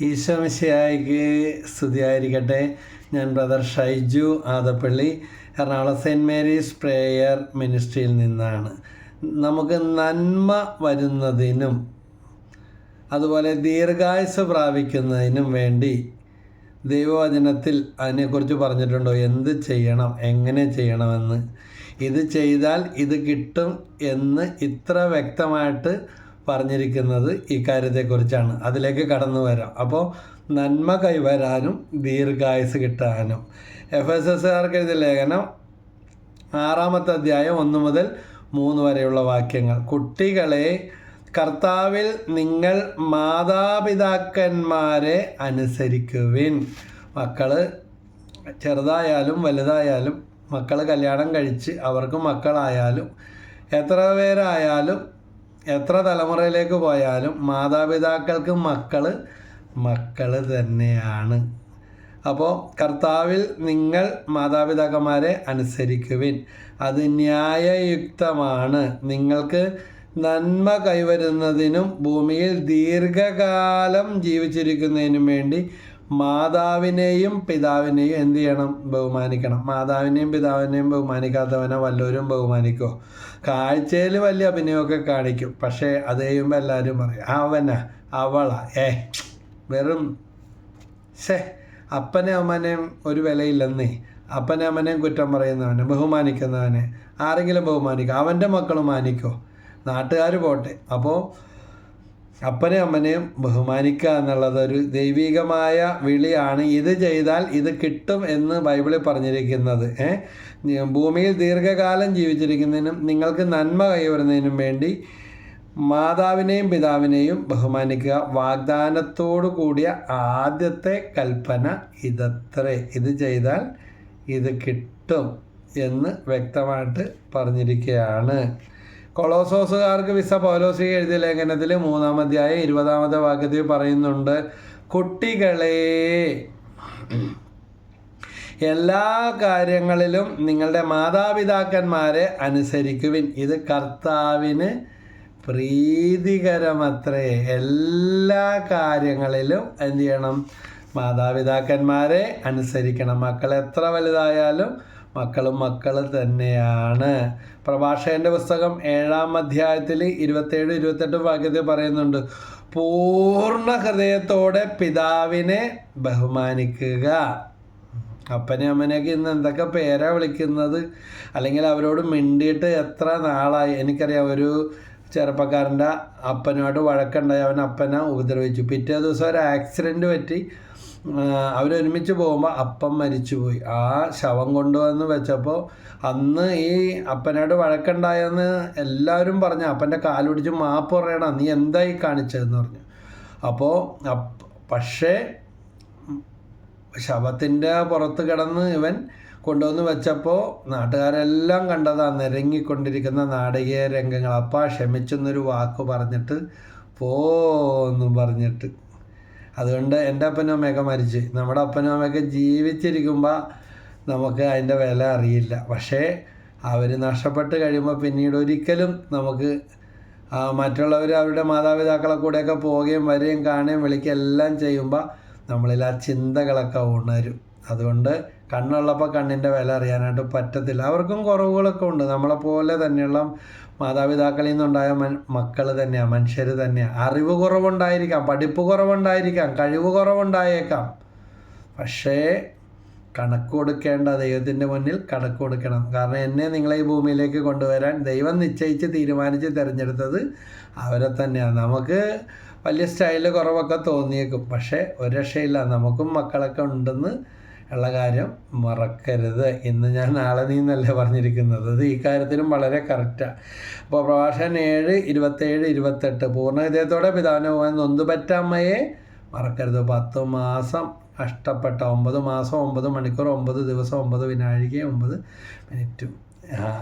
ഈശോമിശിയായിക്ക് സ്തുതിയായിരിക്കട്ടെ. ഞാൻ ബ്രദർ ഷൈജു ആദപ്പള്ളി എറണാകുളം സെന്റ് മേരീസ് പ്രേയർ മിനിസ്ട്രിയിൽ നിന്നാണ്. നമുക്ക് നന്മ വരുന്നതിനും അതുപോലെ ദീർഘായുസ് പ്രാപിക്കുന്നതിനും വേണ്ടി ദൈവവചനത്തിൽ അതിനെക്കുറിച്ച് പറഞ്ഞിട്ടുണ്ടോ? എന്ത് ചെയ്യണം? എങ്ങനെ ചെയ്യണമെന്ന്. ഇത് ചെയ്താൽ ഇത് കിട്ടും എന്ന് ഇത്ര വ്യക്തമായിട്ട് പറഞ്ഞിരിക്കുന്നത് ഈ കാര്യത്തെക്കുറിച്ചാണ്. അതിലേക്ക് കടന്നു വരാം. അപ്പോൾ നന്മ കൈവരാനും ദീർഘായുസ് കിട്ടാനും. എഫ് എസ് എസ്സുകാർക്ക് എഴുതിയ ലേഖനം ആറാമത്തെ അധ്യായം ഒന്ന് മുതൽ മൂന്ന് വരെയുള്ള വാക്യങ്ങൾ. കുട്ടികളെ കർത്താവിൽ നിങ്ങൾ മാതാപിതാക്കന്മാരെ അനുസരിക്കുവിൻ. മക്കൾ ചെറുതായാലും വലുതായാലും മക്കൾ കല്യാണം കഴിച്ച് അവർക്ക് മക്കളായാലും എത്ര പേരായാലും എത്ര തലമുറയിലേക്ക് പോയാലും മാതാപിതാക്കൾക്ക് മക്കൾ മക്കൾ തന്നെയാണ്. അപ്പോൾ കർത്താവിൽ നിങ്ങൾ മാതാപിതാക്കന്മാരെ അനുസരിക്കുവിൻ. അത് ന്യായയുക്തമാണ്. നിങ്ങൾക്ക് നന്മ കൈവരുന്നതിനും ഭൂമിയിൽ ദീർഘകാലം ജീവിച്ചിരിക്കുന്നതിനും വേണ്ടി മാതാവിനെയും പിതാവിനെയും എന്ത് ചെയ്യണം? ബഹുമാനിക്കണം. മാതാവിനെയും പിതാവിനെയും ബഹുമാനിക്കാത്തവനെ വല്ലവരും ബഹുമാനിക്കുമോ കാഴ്ചയിൽ വലിയ അഭിനയമൊക്കെ കാണിക്കും. പക്ഷേ അത് കഴിയുമ്പോൾ എല്ലാവരും പറയും അവന അവള. ഏ വെറും ശേ അപ്പനെ അമ്മനെയും ഒരു വിലയില്ലെന്നേ. അപ്പനെ അമ്മനെയും കുറ്റം പറയുന്നവനെ ബഹുമാനിക്കുന്നവനെ ആരെങ്കിലും ബഹുമാനിക്കും. അവന്റെ മക്കൾ മാനിക്കോ? നാട്ടുകാർ പോട്ടെ. അപ്പോൾ അപ്പനെയും അമ്മനെയും ബഹുമാനിക്കുക എന്നുള്ളത് ഒരു ദൈവികമായ വിളിയാണ്. ഇത് ചെയ്താൽ ഇത് കിട്ടും എന്ന് ബൈബിളിൽ പറഞ്ഞിരിക്കുന്നത്. ഭൂമിയിൽ ദീർഘകാലം ജീവിച്ചിരിക്കുന്നതിനും നിങ്ങൾക്ക് നന്മ കൈവരുന്നതിനും വേണ്ടി മാതാവിനെയും പിതാവിനെയും ബഹുമാനിക്കുക. വാഗ്ദാനത്തോടു കൂടിയ ആദ്യത്തെ കൽപ്പന ഇതത്രേ. ഇത് ചെയ്താൽ ഇത് കിട്ടും എന്ന് വ്യക്തമായിട്ട് പറഞ്ഞിരിക്കുകയാണ്. കൊളോസോസുകാർക്ക് വിസ പൗലോസി എഴുതിയ ലേഖനത്തിൽ മൂന്നാം ഇരുപതാമത്തെ വാക്യത്തിൽ പറയുന്നുണ്ട് കുട്ടികളെ എല്ലാ കാര്യങ്ങളിലും നിങ്ങളുടെ മാതാപിതാക്കന്മാരെ അനുസരിക്കുവിൻ. ഇത് കർത്താവിന് പ്രീതികരമത്രേ. എല്ലാ കാര്യങ്ങളിലും എന്ത് ചെയ്യണം? മാതാപിതാക്കന്മാരെ അനുസരിക്കണം. മക്കൾ എത്ര വലുതായാലും മക്കളും മക്കൾ തന്നെയാണ്. പ്രഭാഷകന്റെ പുസ്തകം ഏഴാം അധ്യായത്തിൽ ഇരുപത്തേഴ് ഇരുപത്തെട്ട് വാക്യത്തിൽ പറയുന്നുണ്ട് പൂർണ ഹൃദയത്തോടെ പിതാവിനെ ബഹുമാനിക്കുക. അപ്പനെ അമ്മനെയൊക്കെ ഇന്ന് എന്തൊക്കെ പേരാ വിളിക്കുന്നത്? അല്ലെങ്കിൽ അവരോട് മിണ്ടിയിട്ട് എത്ര നാളായി? എനിക്കറിയാം ഒരു ചെറുപ്പക്കാരന്റെ അപ്പനുമായിട്ട് വഴക്കുണ്ടായി. അവൻ അപ്പനെ ഉപദ്രവിച്ചു. പിറ്റേ ദിവസം ഒരു ആക്സിഡന്റ് പറ്റി അവരൊരുമിച്ച് പോകുമ്പോൾ അപ്പം മരിച്ചുപോയി. ആ ശവം കൊണ്ടുവന്ന് വെച്ചപ്പോൾ അന്ന് ഈ അപ്പനോട് വഴക്കുണ്ടായെന്ന് എല്ലാവരും പറഞ്ഞു. അപ്പന്റെ കാലുപിടിച്ച് മാപ്പ് പറയണം. നീ എന്തായി കാണിച്ചതെന്ന് പറഞ്ഞു. അപ്പോൾ പക്ഷേ ശവത്തിന്റെ പുറത്ത് കിടന്ന് ഇവൻ കൊണ്ടുവന്ന് വെച്ചപ്പോൾ നാട്ടുകാരെല്ലാം കണ്ടതാ നിരങ്ങിക്കൊണ്ടിരിക്കുന്ന നാടകീയ രംഗങ്ങൾ. അപ്പം ക്ഷമിച്ചെന്നൊരു വാക്ക് പറഞ്ഞിട്ട് പോന്നും പറഞ്ഞിട്ട്. അതുകൊണ്ട് എന്റെ അപ്പനും അമ്മയൊക്കെ മരിച്ച്. നമ്മുടെ അപ്പനും അമ്മയൊക്കെ ജീവിച്ചിരിക്കുമ്പോൾ നമുക്ക് അതിന്റെ വില അറിയില്ല. പക്ഷേ അവർ നഷ്ടപ്പെട്ട് കഴിയുമ്പോൾ പിന്നീട് ഒരിക്കലും നമുക്ക് മറ്റുള്ളവർ അവരുടെ മാതാപിതാക്കളെ കൂടെയൊക്കെ പോവുകയും വരികയും കാണുകയും വിളിക്കുകയും എല്ലാം ചെയ്യുമ്പോൾ നമ്മളിൽ ആ ചിന്തകളൊക്കെ ഉണരും. അതുകൊണ്ട് കണ്ണുള്ളപ്പോൾ കണ്ണിന്റെ വില അറിയാനായിട്ട് പറ്റത്തില്ല. അവർക്കും കുറവുകളൊക്കെ ഉണ്ട്. നമ്മളെപ്പോലെ തന്നെയുള്ള മാതാപിതാക്കളിൽ നിന്നുണ്ടായ മൻ മക്കൾ തന്നെയാണ് മനുഷ്യർ തന്നെയാണ് അറിവ് കുറവുണ്ടായിരിക്കാം പഠിപ്പ് കുറവുണ്ടായിരിക്കാം കഴിവ് കുറവുണ്ടായേക്കാം. പക്ഷേ കണക്ക് കൊടുക്കേണ്ട ദൈവത്തിന്റെ മുന്നിൽ കണക്ക് കൊടുക്കണം. കാരണം എന്നെ നിങ്ങളെ ഈ ഭൂമിയിലേക്ക് കൊണ്ടുവരാൻ ദൈവം നിശ്ചയിച്ച് തീരുമാനിച്ച് തിരഞ്ഞെടുത്തത് അവരെ തന്നെയാണ് നമുക്ക് വലിയ സ്റ്റൈലിൽ കുറവൊക്കെ തോന്നിയേക്കും. പക്ഷേ ഒരു രക്ഷയില്ല. നമുക്കും മക്കളൊക്കെ ഉണ്ടെന്ന് ഉള്ള കാര്യം മറക്കരുത് ഇന്ന് ഞാൻ നാളെ നിന്നല്ലേ പറഞ്ഞിരിക്കുന്നത്. അത് ഈ കാര്യത്തിലും വളരെ കറക്റ്റാണ് അപ്പോൾ പ്രഭാഷകൻ ഏഴ് ഇരുപത്തേഴ് ഇരുപത്തെട്ട് പൂർണ ഹൃദയത്തോടെ പിതാവിനെ പോകാൻ നൊന്തുപറ്റമ്മയെ മറക്കരുത്. പത്ത് മാസം കഷ്ടപ്പെട്ട ഒമ്പത് മാസം ഒമ്പത് മണിക്കൂർ ഒമ്പത് ദിവസം ഒമ്പത് വിനാഴിക ഒമ്പത് മിനിറ്റും.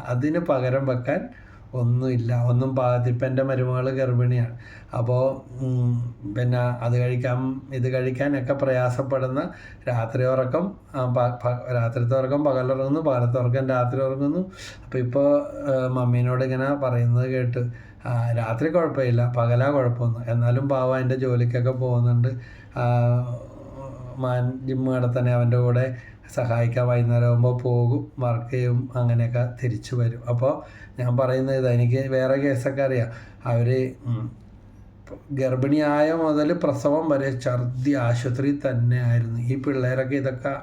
അതിന് പകരം വെക്കാൻ ഒന്നുമില്ല. ഒന്നും പാകത്തിപ്പം എന്റെ മരുമകൾ ഗർഭിണിയാണ് അപ്പോൾ പിന്നെ അത് കഴിക്കാൻ ഇത് കഴിക്കാനൊക്കെ പ്രയാസപ്പെടുന്ന രാത്രി ഉറക്കം രാത്രിത്തെ ഉറക്കം പകലുറങ്ങുന്നു പകലത്തെ ഉറക്കം രാത്രി ഉറങ്ങുന്നു അപ്പോൾ ഇപ്പോൾ മമ്മീനോട് ഇങ്ങനെ പറയുന്നത് കേട്ട് രാത്രി കുഴപ്പമില്ല പകലാ കുഴപ്പമൊന്നും. എന്നാലും പാവ എന്റെ ജോലിക്കൊക്കെ പോകുന്നുണ്ട്. മാൻ ജിമ്മ് തന്നെ അവന്റെ കൂടെ സഹായിക്കാൻ വൈകുന്നേരം ആകുമ്പോൾ പോകും വർക്ക് ചെയ്യും അങ്ങനെയൊക്കെ തിരിച്ചു വരും. അപ്പോൾ ഞാൻ പറയുന്നത് ഇതാ എനിക്ക് വേറെ കേസൊക്കെ അറിയാം. അവർ ഗർഭിണിയായ മുതൽ പ്രസവം വരെ ഛർദി ആശുപത്രി തന്നെ ആയിരുന്നു. ഈ പിള്ളേരൊക്കെ ഇതൊക്കെ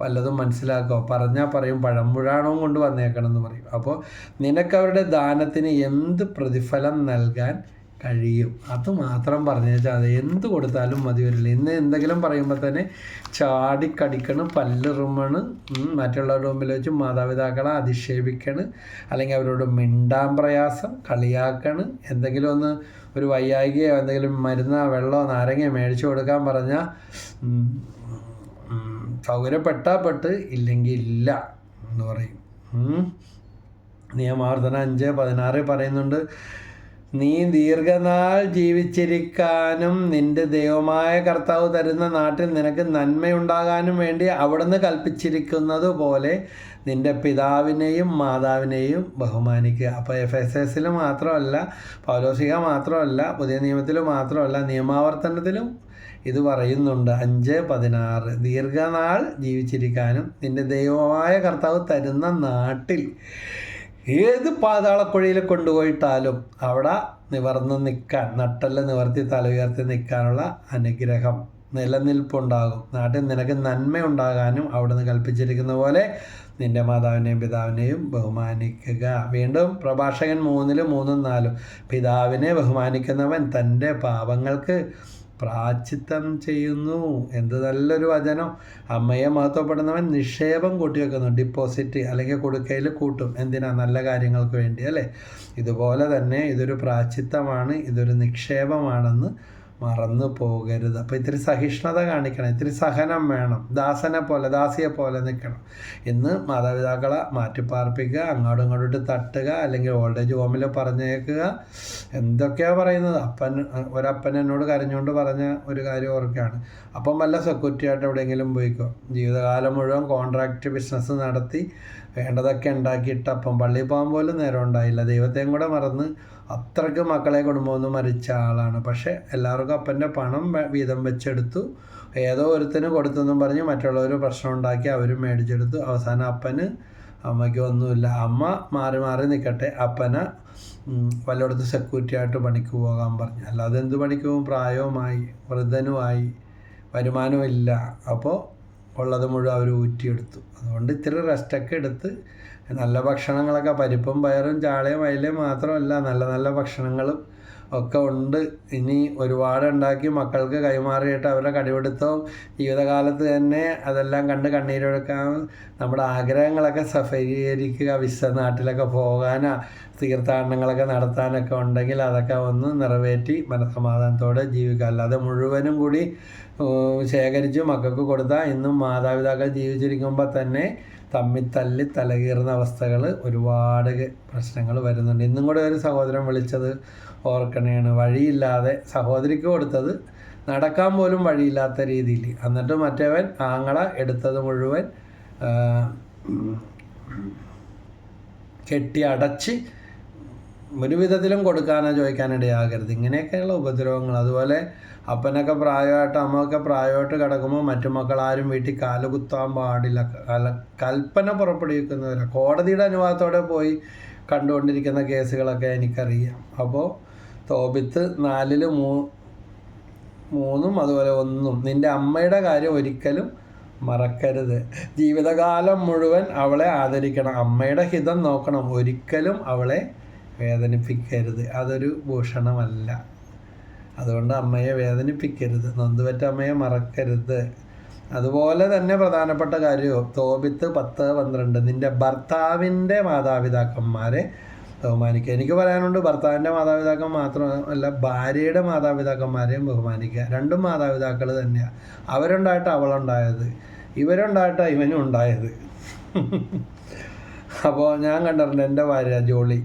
വല്ലതും മനസ്സിലാക്കുക പറഞ്ഞാൽ പറയും പഴമ്പുഴാണവും കൊണ്ട് വന്നേക്കണം എന്ന് പറയും. അപ്പോൾ നിനക്കവരുടെ ദാനത്തിന് എന്ത് പ്രതിഫലം നൽകാൻ കഴിയും. അത് മാത്രം പറഞ്ഞേച്ചാൽ അത് എന്ത് കൊടുത്താലും മതി വരില്ല. ഇന്ന് എന്തെങ്കിലും പറയുമ്പോൾ തന്നെ ചാടിക്കടിക്കണ് പല്ലിറുമണ് മറ്റുള്ളവരുടെ മുമ്പിൽ വെച്ച് മാതാപിതാക്കളെ അധിക്ഷേപിക്കണ് അല്ലെങ്കിൽ അവരോട് മിണ്ടാൻ പ്രയാസം കളിയാക്കണ്. എന്തെങ്കിലും ഒന്ന് ഒരു വയ്യായികയോ എന്തെങ്കിലും മരുന്നോ വെള്ളമോ നാരങ്ങയോ മേടിച്ചു കൊടുക്കാൻ പറഞ്ഞാൽ സൗകര്യപ്പെട്ടാൽ പെട്ട് ഇല്ലെങ്കിൽ ഇല്ല എന്ന് പറയും. നിയമാവർത്തനം അഞ്ച് പതിനാറ് പറയുന്നുണ്ട്. നീ ദീർഘനാൾ ജീവിച്ചിരിക്കാനും നിന്റെ ദൈവമായ കർത്താവ് തരുന്ന നാട്ടിൽ നിനക്ക് നന്മയുണ്ടാകാനും വേണ്ടി അവിടുന്ന് കൽപ്പിച്ചിരിക്കുന്നത് പോലെ നിന്റെ പിതാവിനെയും മാതാവിനെയും ബഹുമാനിക്കുക. അപ്പോൾ എഫ് എസ് എസിൽ മാത്രമല്ല പൗലോസിക മാത്രമല്ല പുതിയ നിയമത്തിൽ മാത്രമല്ല നിയമാവർത്തനത്തിലും ഇത് പറയുന്നുണ്ട്. അഞ്ച് പതിനാറ് ദീർഘനാൾ ജീവിച്ചിരിക്കാനും നിന്റെ ദൈവമായ കർത്താവ് തരുന്ന നാട്ടിൽ ഏത് പാതാളക്കുഴിയിൽ കൊണ്ടുപോയിട്ടാലും അവിടെ നിവർന്ന് നിൽക്കാൻ നട്ടല്ല നിവർത്തി തല ഉയർത്തി നിൽക്കാനുള്ള അനുഗ്രഹം നിലനിൽപ്പുണ്ടാകും. നാട്ടിൽ നിനക്ക് നന്മ ഉണ്ടാകാനും അവിടുന്ന് കൽപ്പിച്ചിരിക്കുന്ന പോലെ നിന്റെ മാതാവിനെയും പിതാവിനെയും ബഹുമാനിക്കുക. വീണ്ടും പ്രഭാഷകൻ മൂന്നിലും മൂന്നും നാലും പിതാവിനെ ബഹുമാനിക്കുന്നവൻ തന്റെ പാപങ്ങൾക്ക് പ്രാച്ചിത്തം ചെയ്യുന്നു. എന്ത് നല്ലൊരു വചനം. അമ്മയെ മഹത്വപ്പെടുന്നവൻ നിക്ഷേപം കൂട്ടി വെക്കുന്നു ഡിപ്പോസിറ്റ് അല്ലെങ്കിൽ കൊടുക്കയിൽ കൂട്ടും. എന്തിനാ? നല്ല കാര്യങ്ങൾക്ക് വേണ്ടി അല്ലേ? ഇതുപോലെ തന്നെ ഇതൊരു പ്രാച്ചിത്തമാണ് ഇതൊരു നിക്ഷേപമാണെന്ന് മറന്നു പോകരുത്. അപ്പോൾ ഇത്തിരി സഹിഷ്ണുത കാണിക്കണം. ഇത്തിരി സഹനം വേണം. ദാസനെ പോലെ ദാസിയെ പോലെ നിൽക്കണം ഇന്ന് മാതാപിതാക്കളെ മാറ്റിപ്പാർപ്പിക്കുക അങ്ങോട്ടും ഇങ്ങോട്ടും തട്ടുക അല്ലെങ്കിൽ ഓൾഡ് ഏജ് ഹോമിൽ പറഞ്ഞേക്കുക. എന്തൊക്കെയാണ് പറയുന്നത്? അപ്പൻ ഒരപ്പൻ എന്നോട് കരഞ്ഞുകൊണ്ട് പറഞ്ഞ ഒരു കാര്യം ഓർക്കുകയാണ്. അപ്പം വല്ല സെക്യൂരിറ്റി ആയിട്ട് എവിടെയെങ്കിലും പോയിക്കോ. ജീവിതകാലം മുഴുവൻ കോൺട്രാക്റ്റ് ബിസിനസ് നടത്തി വേണ്ടതൊക്കെ ഉണ്ടാക്കിയിട്ട് അപ്പം പള്ളിയിൽ പോകാൻ പോലും നേരം ഉണ്ടായില്ല. ദൈവത്തെയും കൂടെ മറന്ന് അത്രയ്ക്ക് മക്കളെ കുടുംബമൊന്നും മരിച്ച ആളാണ്. പക്ഷേ എല്ലാവർക്കും അപ്പന്റെ പണം വീതം വെച്ചെടുത്തു. ഏതോ ഒരുത്തിന് കൊടുത്തെന്നും പറഞ്ഞ് മറ്റുള്ളവർ പ്രശ്നം ഉണ്ടാക്കി അവരും മേടിച്ചെടുത്തു. അവസാനം അപ്പന് അമ്മയ്ക്ക് ഒന്നുമില്ല. അമ്മ മാറി മാറി നിൽക്കട്ടെ. അപ്പന വല്ലയിടത്ത് സെക്യൂരിറ്റി ആയിട്ട് പണിക്ക് പോകാൻ പറഞ്ഞു. അല്ലാതെ എന്ത് പണിക്ക്? പ്രായവുമായി വൃദ്ധനുമായി വരുമാനമില്ല അപ്പോൾ ഉള്ളത് മുഴുവൻ അവർ ഊറ്റിയെടുത്തു. അതുകൊണ്ട് ഇത്തിരി റെസ്റ്റൊക്കെ എടുത്ത് നല്ല ഭക്ഷണങ്ങളൊക്കെ പരിപ്പും പയറും ചാളയും അയിലയും മാത്രമല്ല നല്ല നല്ല ഭക്ഷണങ്ങളും ഒക്കെ ഉണ്ട്. ഇനി ഒരുപാട് ഉണ്ടാക്കി മക്കൾക്ക് കൈമാറിയിട്ട് അവരുടെ കടിപിടുത്തവും ജീവിതകാലത്ത് തന്നെ അതെല്ലാം കണ്ട് കണ്ണീരൊഴുക്കാൻ നമ്മുടെ ആഗ്രഹങ്ങളൊക്കെ സഫലീകരിക്കുക വിശ്വ നാട്ടിലൊക്കെ പോകാനാ തീർത്ഥാടനങ്ങളൊക്കെ നടത്താനൊക്കെ ഉണ്ടെങ്കിൽ അതൊക്കെ ഒന്ന് നിറവേറ്റി മനസമാധാനത്തോടെ ജീവിക്കുക. അല്ലാതെ മുഴുവനും കൂടി ശേഖരിച്ച് മക്കൾക്ക് കൊടുത്താൽ ഇന്നും മാതാപിതാക്കൾ ജീവിച്ചിരിക്കുമ്പോൾ തന്നെ തമ്മിൽ തല്ലി തലകീറുന്ന അവസ്ഥകൾ ഒരുപാട് പ്രശ്നങ്ങൾ വരുന്നുണ്ട്. ഇന്നും കൂടെ ഒരു സഹോദരൻ വിളിച്ചത് ഓർക്കണേണ്. വഴിയില്ലാതെ സഹോദരിക്ക് കൊടുത്തത് നടക്കാൻ പോലും വഴിയില്ലാത്ത രീതിയിൽ. എന്നിട്ട് മറ്റവൻ ആങ്ങള എടുത്തത് മുഴുവൻ കെട്ടി അടച്ച് ഒരു വിധത്തിലും കൊടുക്കാനോ ചോദിക്കാനിടയാകരുത്. ഇങ്ങനെയൊക്കെയുള്ള ഉപദ്രവങ്ങൾ. അതുപോലെ അപ്പനൊക്കെ പ്രായമായിട്ട് അമ്മയൊക്കെ പ്രായമായിട്ട് കിടക്കുമ്പോൾ മറ്റു മക്കൾ ആരും വീട്ടിൽ കാലുകുത്താൻ പാടില്ല. കല കൽപ്പന പുറപ്പെടുവിക്കുന്നവരാണ് കോടതിയുടെ അനുവാദത്തോടെ പോയി കണ്ടുകൊണ്ടിരിക്കുന്ന കേസുകളൊക്കെ എനിക്കറിയാം. അപ്പോൾ തോബിത്ത് നാലിൽ മൂ മൂന്നും അതുപോലെ ഒന്നും. നിന്റെ അമ്മയുടെ കാര്യം ഒരിക്കലും മറക്കരുത്. ജീവിതകാലം മുഴുവൻ അവളെ ആദരിക്കണം. അമ്മയുടെ ഹിതം നോക്കണം. ഒരിക്കലും അവളെ വേദനിപ്പിക്കരുത്. അതൊരു ഭൂഷണമല്ല. അതുകൊണ്ട് അമ്മയെ വേദനിപ്പിക്കരുത്. നൊന്തുപറ്റ അമ്മയെ മറക്കരുത്. അതുപോലെ തന്നെ പ്രധാനപ്പെട്ട കാര്യവും. തോപിത്ത് പത്ത് പന്ത്രണ്ട്. നിന്റെ ഭർത്താവിന്റെ മാതാപിതാക്കന്മാരെ ബഹുമാനിക്കുക. എനിക്ക് പറയാനുണ്ട് ഭർത്താവിന്റെ മാതാപിതാക്കൾ മാത്രമല്ല ഭാര്യയുടെ മാതാപിതാക്കന്മാരെയും ബഹുമാനിക്കുക. രണ്ടും മാതാപിതാക്കൾ തന്നെയാണ് അവരുണ്ടായിട്ട് അവളുണ്ടായത് ഇവരുണ്ടായിട്ട് ഇവനും ഉണ്ടായത് അപ്പോൾ ഞാൻ കണ്ടിട്ടുണ്ട് എന്റെ ഭാര്യ ജോളി.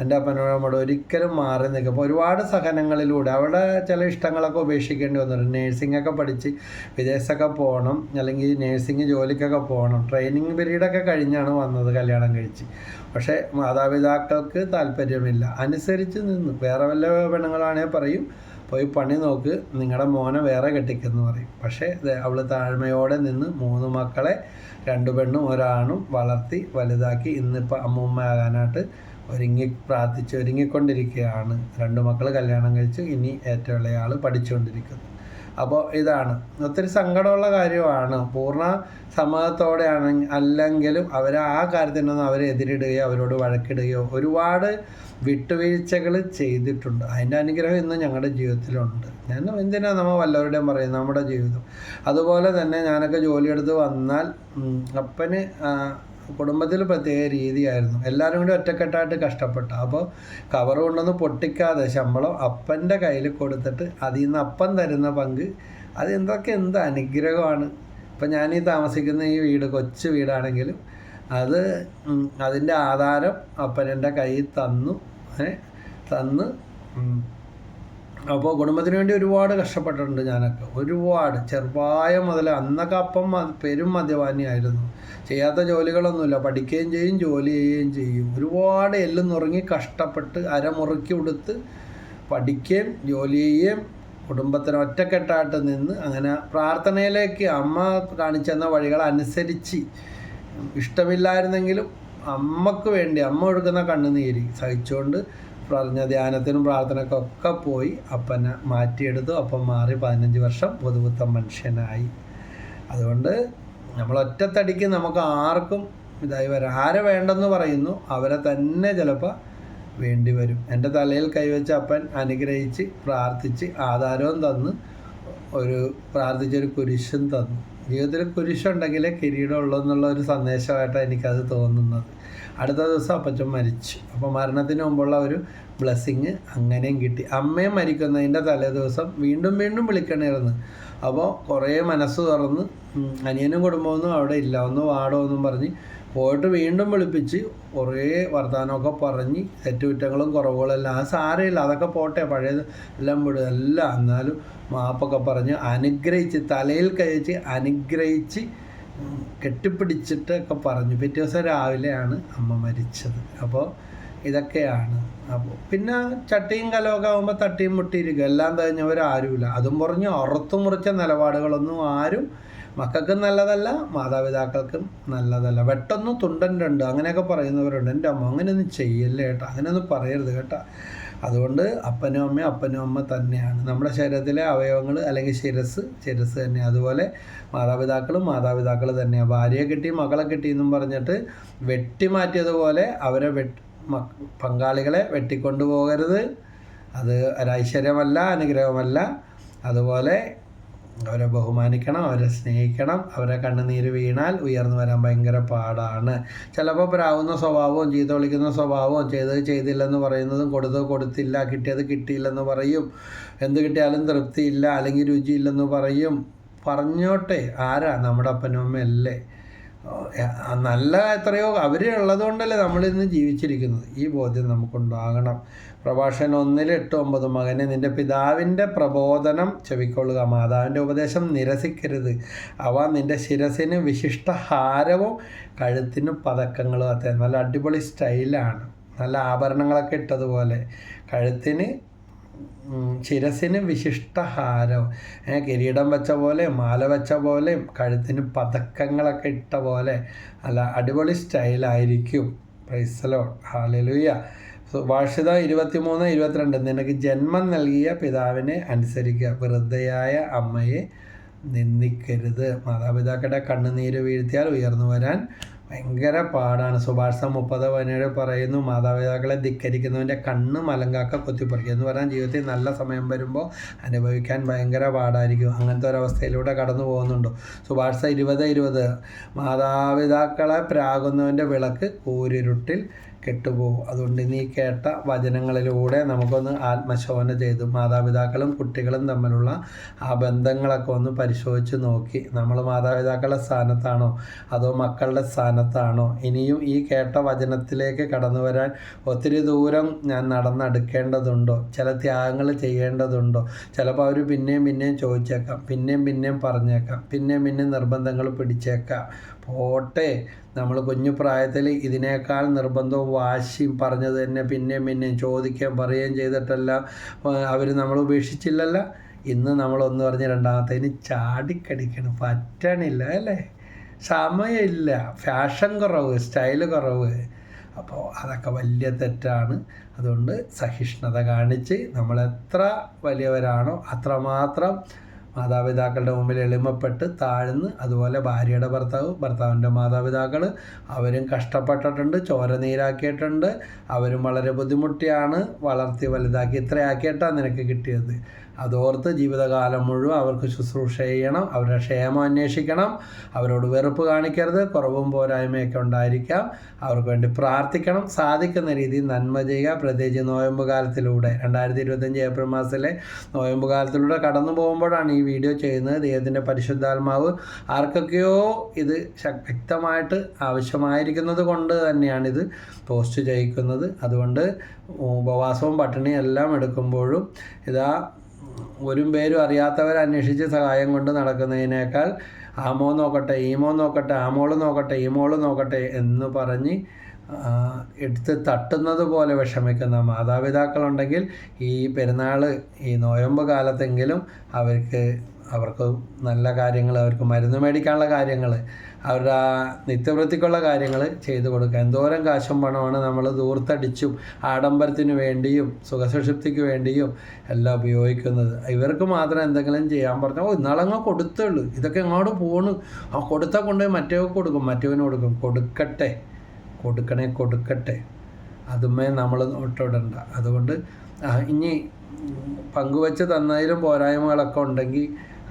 എന്റെ അപ്പനോട് ഒരിക്കലും മാറി നിൽക്കും ഒരുപാട് സഹനങ്ങളിലൂടെ അവിടെ ചില ഇഷ്ടങ്ങളൊക്കെ ഉപേക്ഷിക്കേണ്ടി വന്നിട്ടുണ്ട് നേഴ്സിംഗൊക്കെ പഠിച്ച് വിദേശത്തൊക്കെ പോകണം അല്ലെങ്കിൽ നേഴ്സിംഗ് ജോലിക്കൊക്കെ പോകണം. ട്രെയിനിങ് പീരീഡൊക്കെ കഴിഞ്ഞാണ് വന്നത് കല്യാണം കഴിച്ച്. പക്ഷേ മാതാപിതാക്കൾക്ക് താല്പര്യമില്ല. അനുസരിച്ച് നിന്ന്. വേറെ വല്ല പെണ്ണുങ്ങളാണെങ്കിൽ പറയും പോയി പണി നോക്ക്. നിങ്ങളുടെ മോനെ വേറെ കെട്ടിക്കെന്ന് പറയും. പക്ഷേ അവൾ താഴ്മയോടെ നിന്ന് മൂന്ന് മക്കളെ രണ്ട് പെണ്ണും ഒരാണും വളർത്തി വലുതാക്കി ഇന്നിപ്പോൾ അമ്മൂമ്മയാകാനായിട്ട് ഒരുങ്ങി പ്രാർത്ഥിച്ച് ഒരുങ്ങിക്കൊണ്ടിരിക്കുകയാണ്. രണ്ട് മക്കൾ കല്യാണം കഴിച്ച് ഇനി ഏറ്റവും ഇളയാൾ പഠിച്ചുകൊണ്ടിരിക്കുന്നു. അപ്പോൾ ഇതാണ്. ഒത്തിരി സങ്കടമുള്ള കാര്യമാണ്. പൂർണ സമ്മതത്തോടെയാണ് അല്ലെങ്കിലും അവർ ആ കാര്യത്തിനൊന്നും അവരെ എതിരിടുകയോ അവരോട് വഴക്കിടുകയോ ഒരുപാട് വിട്ടുവീഴ്ചകൾ ചെയ്തിട്ടുണ്ട്. അതിന്റെ അനുഗ്രഹം ഇന്ന് ഞങ്ങളുടെ ജീവിതത്തിലുണ്ട്. ഞാൻ എന്തിനാണ് നമ്മൾ വല്ലവരുടെയും പറയും നമ്മുടെ ജീവിതം. അതുപോലെ തന്നെ ഞാനൊക്കെ ജോലിയെടുത്ത് വന്നാൽ അപ്പന് കുടുംബത്തിൽ പ്രത്യേക രീതിയായിരുന്നു. എല്ലാവരും കൂടി ഒറ്റക്കെട്ടായിട്ട് കഷ്ടപ്പെട്ടു. അപ്പോൾ കവർ കൊണ്ടൊന്ന് പൊട്ടിക്കാതെ ശമ്പളം അപ്പന്റെ കയ്യിൽ കൊടുത്തിട്ട് അതിൽ നിന്ന് അപ്പം തരുന്ന പങ്ക് അത് എന്തൊക്കെ എന്ത് അനുഗ്രഹമാണ്. ഇപ്പം ഞാൻ ഈ താമസിക്കുന്ന ഈ വീട് കൊച്ചു വീടാണെങ്കിലും അത് അതിന്റെ ആധാരം അപ്പനെന്റെ കയ്യിൽ തന്നു. തന്ന് അപ്പോൾ കുടുംബത്തിന് വേണ്ടി ഒരുപാട് കഷ്ടപ്പെട്ടിട്ടുണ്ട് ഞാനൊക്കെ. ഒരുപാട്. ചെറുപ്പായം മുതൽ അന്നൊക്കെ അപ്പം പെരും മദ്യപാനിയായിരുന്നു. ചെയ്യാത്ത ജോലികളൊന്നുമില്ല. പഠിക്കുകയും ചെയ്യും ജോലി ചെയ്യുകയും ചെയ്യും. ഒരുപാട് എല്ലും നുറങ്ങി കഷ്ടപ്പെട്ട് അരമുറുക്കി കൊടുത്ത് പഠിക്കുകയും ജോലി ചെയ്യുകയും കുടുംബത്തിന് ഒറ്റക്കെട്ടായിട്ട് നിന്ന് അങ്ങനെ പ്രാർത്ഥനയിലേക്ക് അമ്മ കാണിച്ചെന്ന വഴികൾ അനുസരിച്ച് ഇഷ്ടമില്ലായിരുന്നെങ്കിലും അമ്മയ്ക്ക് വേണ്ടി അമ്മ ഒഴുകുന്ന കണ്ണുനീരി സഹിച്ചുകൊണ്ട് പറഞ്ഞ ധ്യാനത്തിനും പ്രാർത്ഥനക്കൊക്കെ പോയി അപ്പനെ മാറ്റിയെടുത്തു. അപ്പം മാറി പതിനഞ്ച് വർഷം പുതുപുത്ത മനുഷ്യനായി. അതുകൊണ്ട് നമ്മൾ ഒറ്റത്തടിക്ക് നമുക്ക് ആർക്കും ഇതായി വരാം. ആരെ വേണ്ടെന്ന് പറയുന്നു അവരെ തന്നെ ചിലപ്പോൾ വേണ്ടി വരും. എന്റെ തലയിൽ കൈവച്ച് അപ്പൻ അനുഗ്രഹിച്ച് പ്രാർത്ഥിച്ച് ആധാരവും തന്ന് ഒരു പ്രാർത്ഥിച്ചൊരു കുരിശും തന്നു. ജീവിതത്തിൽ കുരിശുണ്ടെങ്കിലേ കിരീടം ഉള്ളൂ എന്നുള്ള ഒരു സന്ദേശമായിട്ടാണ് എനിക്കത് തോന്നുന്നത്. അടുത്ത ദിവസം അപ്പച്ചൻ മരിച്ചു. അപ്പോൾ മരണത്തിന് മുമ്പുള്ള ഒരു ബ്ലെസ്സിങ് അങ്ങനെയും കിട്ടി. അമ്മയും മരിക്കുന്നതിന്റെ തലേ ദിവസം വീണ്ടും വീണ്ടും വിളിക്കണമായിരുന്നു അപ്പോൾ കുറേ മനസ്സ് തുറന്ന് അനിയനും കുടുംബമൊന്നും അവിടെ ഇല്ല ഒന്ന് വാടോ എന്നും പറഞ്ഞ് പോയിട്ട് വീണ്ടും വിളിപ്പിച്ച് കുറേ വർത്തമാനമൊക്കെ പറഞ്ഞ് തെറ്റുകുറ്റങ്ങളും കുറവുകളെല്ലാം. ആ സാരമില്ല അതൊക്കെ പോട്ടെ പഴയത് എല്ലാം വിടുക എല്ലാം എന്നാലും മാപ്പൊക്കെ പറഞ്ഞ് അനുഗ്രഹിച്ച് തലയിൽ കഴിച്ച് അനുഗ്രഹിച്ച് കെട്ടിപ്പിടിച്ചിട്ടൊക്കെ പറഞ്ഞു. പിറ്റേ ദിവസം രാവിലെയാണ് അമ്മ മരിച്ചത്. അപ്പോൾ ഇതൊക്കെയാണ്. അപ്പോൾ പിന്നെ ചട്ടിയും കലമൊക്കെ ആകുമ്പോൾ തട്ടിയും മുട്ടിയിരിക്കും എല്ലാം കഴിഞ്ഞവരാരുമില്ല അതും പറഞ്ഞ് അറുത്തു മുറിച്ച നിലപാടുകളൊന്നും ആരും മക്കൾക്കും നല്ലതല്ല മാതാപിതാക്കൾക്കും നല്ലതല്ല. വെട്ടൊന്നും തുണ്ടൻ രണ്ട് അങ്ങനെയൊക്കെ പറയുന്നവരുണ്ട്. എന്റെ അമ്മ അങ്ങനെയൊന്നും ചെയ്യല്ലേ കേട്ടോ. അങ്ങനെയൊന്നും പറയരുത് കേട്ടോ. അതുകൊണ്ട് അപ്പനും അമ്മയും അപ്പനും അമ്മ തന്നെയാണ്. നമ്മുടെ ശരീരത്തിലെ അവയവങ്ങൾ അല്ലെങ്കിൽ ശിരസ് ശിരസ് തന്നെ. അതുപോലെ മാതാപിതാക്കളും മാതാപിതാക്കൾ തന്നെയാണ് ഭാര്യയെ കിട്ടി മകളെ കിട്ടി എന്നും പറഞ്ഞിട്ട് വെട്ടിമാറ്റിയതുപോലെ അവരെ വെട്ടി പങ്കാളികളെ വെട്ടിക്കൊണ്ടുപോകരുത്. അത് ഒരൈശ്വര്യമല്ല അനുഗ്രഹമല്ല. അതുപോലെ അവരെ ബഹുമാനിക്കണം അവരെ സ്നേഹിക്കണം അവരെ കണ്ണുനീര് വീണാൽ ഉയർന്നു വരാൻ ഭയങ്കര പാടാണ്. ചിലപ്പോൾ പ്രാവുന്ന സ്വഭാവവും ചീത്ത വിളിക്കുന്ന സ്വഭാവവും ചെയ്തത് ചെയ്തില്ലെന്ന് പറയുന്നതും കൊടുത്തത് കൊടുത്തില്ല കിട്ടിയത് കിട്ടിയില്ലെന്ന് പറയും. എന്ത് കിട്ടിയാലും തൃപ്തിയില്ല അല്ലെങ്കിൽ രുചിയില്ലെന്ന് പറയും. പറഞ്ഞോട്ടെ ആരാ നമ്മുടെ അപ്പനും അമ്മയല്ലേ? നല്ല എത്രയോ അവർ ഉള്ളതുകൊണ്ടല്ലേ നമ്മളിന്ന് ജീവിച്ചിരിക്കുന്നത്. ഈ ബോധ്യം നമുക്കുണ്ടാകണം. പ്രഭാഷകൻ ഒന്നിൽ എട്ട് ഒമ്പത് മകനെ നിന്റെ പിതാവിന്റെ പ്രബോധനം ചെവിക്കൊള്ളുക. മാതാവിന്റെ ഉപദേശം നിരസിക്കരുത്. അവ നിന്റെ ശിരസിന് വിശിഷ്ട ഹാരവും കഴുത്തിന് പതക്കങ്ങളും അതെ നല്ല അടിപൊളി സ്റ്റൈലാണ്. നല്ല ആഭരണങ്ങളൊക്കെ ഇട്ടതുപോലെ. കഴുത്തിന് ശിരസിന് വിശിഷ്ടഹാരം കിരീടം വെച്ച പോലെ മാല വെച്ച പോലെ കഴുത്തിന് പതക്കങ്ങളൊക്കെ ഇട്ട പോലെ. അല്ല അടിപൊളി സ്റ്റൈലായിരിക്കും പ്രൈസലോ ഹാലലുയ്യ സുഭാഷിത ഇരുപത്തിമൂന്ന് ഇരുപത്തിരണ്ട്. നിനക്ക് ജന്മം നൽകിയ പിതാവിനെ അനുസരിക്കുക. വെറുതെയായ അമ്മയെ നിന്ദിക്കരുത്. മാതാപിതാക്കളുടെ കണ്ണുനീര് വീഴ്ത്തിയാൽ ഉയർന്നു വരാൻ ഭയങ്കര പാടാണ്. സുഭാഷ മുപ്പത് പതിനേഴ് പറയുന്നു മാതാപിതാക്കളെ ധിക്കരിക്കുന്നവന്റെ കണ്ണ് മലങ്കാക്ക കൊത്തിപ്പറിക്കുക എന്ന് പറഞ്ഞാൽ ജീവിതത്തിൽ നല്ല സമയം വരുമ്പോൾ അനുഭവിക്കാൻ ഭയങ്കര പാടായിരിക്കും. അങ്ങനത്തെ ഒരവസ്ഥയിലൂടെ കടന്നു പോകുന്നുണ്ടോ. സുഭാഷ ഇരുപത് ഇരുപത് മാതാപിതാക്കളെ പ്രാകുന്നവന്റെ വിളക്ക് കൂരിരുട്ടിൽ കെട്ടുപോകും. അതുകൊണ്ട് നീ കേട്ട വചനങ്ങളിലൂടെ നമുക്കൊന്ന് ആത്മശോധന ചെയ്തു. മാതാപിതാക്കളും കുട്ടികളും തമ്മിലുള്ള ആ ബന്ധങ്ങളൊക്കെ ഒന്ന് പരിശോധിച്ച് നോക്കി. നമ്മൾ മാതാപിതാക്കളുടെ സ്ഥാനത്താണോ? അതോ മക്കളുടെ സ്ഥാനത്താണോ? ഇനിയും ഈ കേട്ട വചനത്തിലേക്ക് കടന്നു വരാൻ ഒത്തിരി ദൂരം ഞാൻ നടന്നെടുക്കേണ്ടതുണ്ടോ? ചില ത്യാഗങ്ങൾ ചെയ്യേണ്ടതുണ്ടോ? ചിലപ്പോൾ അവർ പിന്നെയും പിന്നെയും ചോദിച്ചേക്കാം. പിന്നെയും പിന്നെയും പറഞ്ഞേക്കാം. പിന്നെയും പിന്നെയും നിർബന്ധങ്ങൾ പിടിച്ചേക്കാം. പോട്ടെ. നമ്മൾ കുഞ്ഞു പ്രായത്തിൽ ഇതിനേക്കാൾ നിർബന്ധവും വാശിയും പറഞ്ഞത് തന്നെ പിന്നെയും പിന്നെയും ചോദിക്കുകയും പറയുകയും ചെയ്തിട്ടെല്ലാം അവർ നമ്മൾ ഉപേക്ഷിച്ചില്ലല്ലോ. ഇന്ന് നമ്മളൊന്ന് പറഞ്ഞ് രണ്ടാമത്തേന് ചാടിക്കടിക്കണം. പറ്റണില്ല അല്ലേ? സമയമില്ല. ഫാഷൻ കുറവ് സ്റ്റൈൽ കുറവ്. അപ്പോൾ അതൊക്കെ വലിയ തെറ്റാണ്. അതുകൊണ്ട് സഹിഷ്ണുത കാണിച്ച് നമ്മൾ എത്ര വലിയവരാണോ അത്രമാത്രം മാതാപിതാക്കളുടെ മുമ്പിൽ എളിമപ്പെട്ട് താഴ്ന്ന് അതുപോലെ ഭാര്യയുടെ ഭർത്താവ് ഭർത്താവിന്റെ മാതാപിതാക്കൾ അവരും കഷ്ടപ്പെട്ടിട്ടുണ്ട് ചോര നീരാക്കിയിട്ടുണ്ട്. അവരും വളരെ ബുദ്ധിമുട്ടിയാണ് വളർത്തി വലുതാക്കി. ഇത്രയാക്കിയിട്ടാണ് നിനക്ക് കിട്ടിയത്. അതോർത്ത് ജീവിതകാലം മുഴുവൻ അവർക്ക് ശുശ്രൂഷ ചെയ്യണം അവരുടെ ക്ഷേമം അന്വേഷിക്കണം അവരോട് വെറുപ്പ് കാണിക്കരുത് കുറവും പോരായ്മയൊക്കെ ഉണ്ടായിരിക്കാം അവർക്ക് വേണ്ടി പ്രാർത്ഥിക്കണം സാധിക്കുന്ന രീതിയിൽ നന്മ ചെയ്യുക. പ്രത്യേകിച്ച് നോയമ്പ് കാലത്തിലൂടെ രണ്ടായിരത്തി ഇരുപത്തഞ്ച് ഏപ്രിൽ മാസത്തിലെ നോയമ്പ് കാലത്തിലൂടെ കടന്നു പോകുമ്പോഴാണ് ഈ വീഡിയോ ചെയ്യുന്നത്. ദൈവത്തിന്റെ പരിശുദ്ധാത്മാവ് ആർക്കൊക്കെയോ ഇത് വ്യക്തമായിട്ട് ആവശ്യമായിരിക്കുന്നത് കൊണ്ട് തന്നെയാണിത് പോസ്റ്റ് ചെയ്യിക്കുന്നത്. അതുകൊണ്ട് ഉപവാസവും പട്ടിണിയും എല്ലാം എടുക്കുമ്പോഴും ഇതാ ഒരു പേരും അറിയാത്തവരെ അന്വേഷിച്ച് സഹായം കൊണ്ട് നടക്കുന്നതിനേക്കാൾ ആമോ നോക്കട്ടെ ഈമോ നോക്കട്ടെ ആമോൾ നോക്കട്ടെ ഈമോൾ നോക്കട്ടെ എന്ന് പറഞ്ഞ് എടുത്ത് തട്ടുന്നത് പോലെ വിഷമിക്കുന്ന മാതാപിതാക്കളുണ്ടെങ്കിൽ ഈ പെരുന്നാൾ ഈ നോയമ്പ് കാലത്തെങ്കിലും അവർക്ക് അവർക്ക് നല്ല കാര്യങ്ങൾ അവർക്ക് മരുന്ന് മേടിക്കാനുള്ള കാര്യങ്ങൾ അവരുടെ ആ നിത്യവൃത്തിക്കുള്ള കാര്യങ്ങൾ ചെയ്തു കൊടുക്കുക. എന്തോരം കാശും പണമാണ് നമ്മൾ ദൂർത്തടിച്ചും ആഡംബരത്തിന് വേണ്ടിയും സുഖസുഷിപ്തിക്ക് വേണ്ടിയും എല്ലാം ഉപയോഗിക്കുന്നത്. ഇവർക്ക് മാത്രം എന്തെങ്കിലും ചെയ്യാൻ പറഞ്ഞാൽ ഓ ഇന്നാളങ്ങ് കൊടുത്തുള്ളൂ. ഇതൊക്കെ എങ്ങോട്ട് പോണു. ആ കൊടുത്താൽ കൊണ്ടുപോയി മറ്റേ കൊടുക്കും മറ്റേവന് കൊടുക്കും. കൊടുക്കട്ടെ കൊടുക്കണേ കൊടുക്കട്ടെ. അതുമേ നമ്മൾ ഒട്ടിടണ്ട അതുകൊണ്ട് ഇനി പങ്കുവെച്ച് തന്നതിലും പോരായ്മകളൊക്കെ ഉണ്ടെങ്കിൽ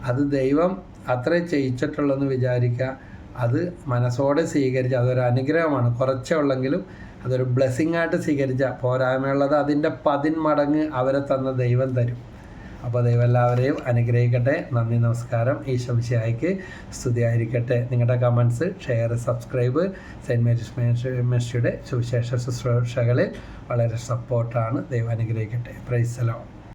അത് ദൈവം അത്രേ ചെയ്യിച്ചിട്ടുള്ളതെന്ന് വിചാരിക്കുക അത് മനസ്സോടെ സ്വീകരിച്ച അതൊരു അനുഗ്രഹമാണ്. കുറച്ചേ ഉള്ളെങ്കിലും അതൊരു ബ്ലെസ്സിങ് ആയിട്ട് സ്വീകരിച്ച പോരായ്മയുള്ളത് അതിന്റെ പതിന്മടങ്ങ് അവരെ തന്ന ദൈവം തരും. അപ്പോൾ ദൈവം എല്ലാവരെയും അനുഗ്രഹിക്കട്ടെ. നന്ദി നമസ്കാരം. ഈ ശംശയായിക്ക് സ്തുതിയായിരിക്കട്ടെ. നിങ്ങളുടെ കമൻസ് ഷെയർ സബ്സ്ക്രൈബ് സെന്റ് മേരീസ് മെസ്സിയുടെ സുവിശേഷ ശുശ്രൂഷകളിൽ വളരെ സപ്പോർട്ടാണ് ദൈവം അനുഗ്രഹിക്കട്ടെ. പ്രൈസ് സലാം